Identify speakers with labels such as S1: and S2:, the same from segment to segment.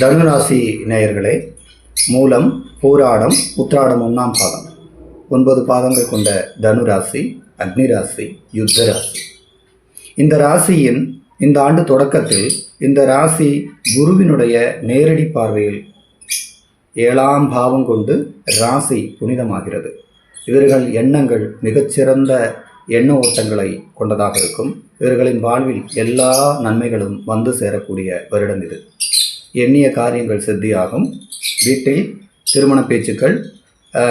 S1: தனுராசி நேயர்களே மூலம் பூராடம் உத்திராடம் ஒன்றாம் பாதம். ஒன்பது பாதங்கள் கொண்ட தனுராசி அக்னி ராசி யுத்த ராசி இந்த ராசியின் இந்த ஆண்டு தொடக்கத்தில் இந்த ராசி குருவினுடைய நேரடி பார்வையில் ஏழாம் பாவம் கொண்டு ராசி புனிதமாகிறது. இவர்கள் எண்ணங்கள் மிகச்சிறந்த எண்ண ஓட்டங்களை கொண்டதாக இருக்கும். இவர்களின் வாழ்வில் எல்லா நன்மைகளும் வந்து சேரக்கூடிய வருடம் இது. எண்ணிய காரியங்கள் சித்தியாகும். வீட்டில் திருமண பேச்சுக்கள்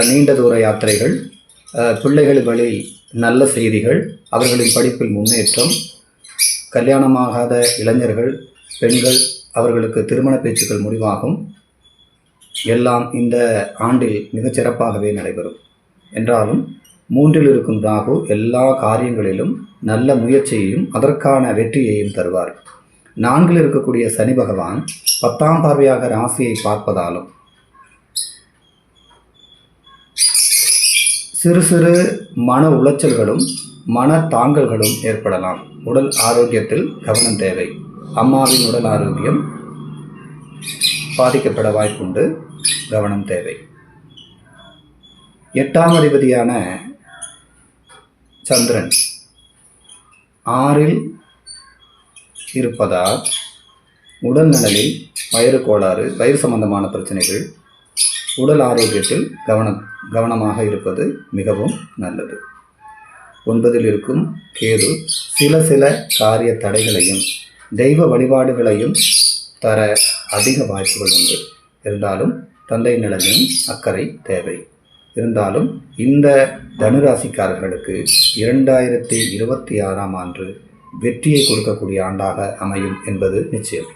S1: நீண்ட தூர யாத்திரைகள் பிள்ளைகள் வழி நல்ல செய்திகள் அவர்களின் படிப்பில் முன்னேற்றம் கல்யாணமாகாத இளைஞர்கள் பெண்கள் அவர்களுக்கு திருமண பேச்சுக்கள் முடிவாகும். எல்லாம் இந்த ஆண்டில் மிகச் சிறப்பாகவே நடைபெறும். என்றாலும் மூன்றில் இருக்கும் ராகு எல்லா காரியங்களிலும் நல்ல முயற்சியையும் அதற்கான வெற்றியையும் தருவார். நான்கில் இருக்கக்கூடிய சனி பகவான் பத்தாம் பார்வையாக ராசியை பார்ப்பதாலும் சிறு சிறு மன உளைச்சல்களும் மன தாங்கல்களும் ஏற்படலாம். உடல் ஆரோக்கியத்தில் கவனம் தேவை. அம்மாவின் உடல் ஆரோக்கியம் பாதிக்கப்பட வாய்ப்புண்டு. கவனம் தேவை. எட்டாம் அதிபதியான சந்திரன் ஆறில் இருப்பதால் உடல் நலனில் வயிறு கோளாறு வயிறு சம்பந்தமான பிரச்சனைகள் உடல் ஆரோக்கியத்தில் கவனம் கவனமாக இருப்பது மிகவும் நல்லது. ஒன்பதில் இருக்கும் கேது சில சில காரிய தடைகளையும் தெய்வ வழிபாடுகளையும் தர அதிக வாய்ப்புகள் உண்டு. இருந்தாலும் தந்தை நிலையும் அக்கறை தேவை. இருந்தாலும் இந்த தனுராசிக்காரர்களுக்கு இரண்டாயிரத்தி இருபத்தி ஆறாம் ஆண்டு வெற்றியை கொடுக்கக்கூடிய ஆண்டாக அமையும் என்பது நிச்சயம்.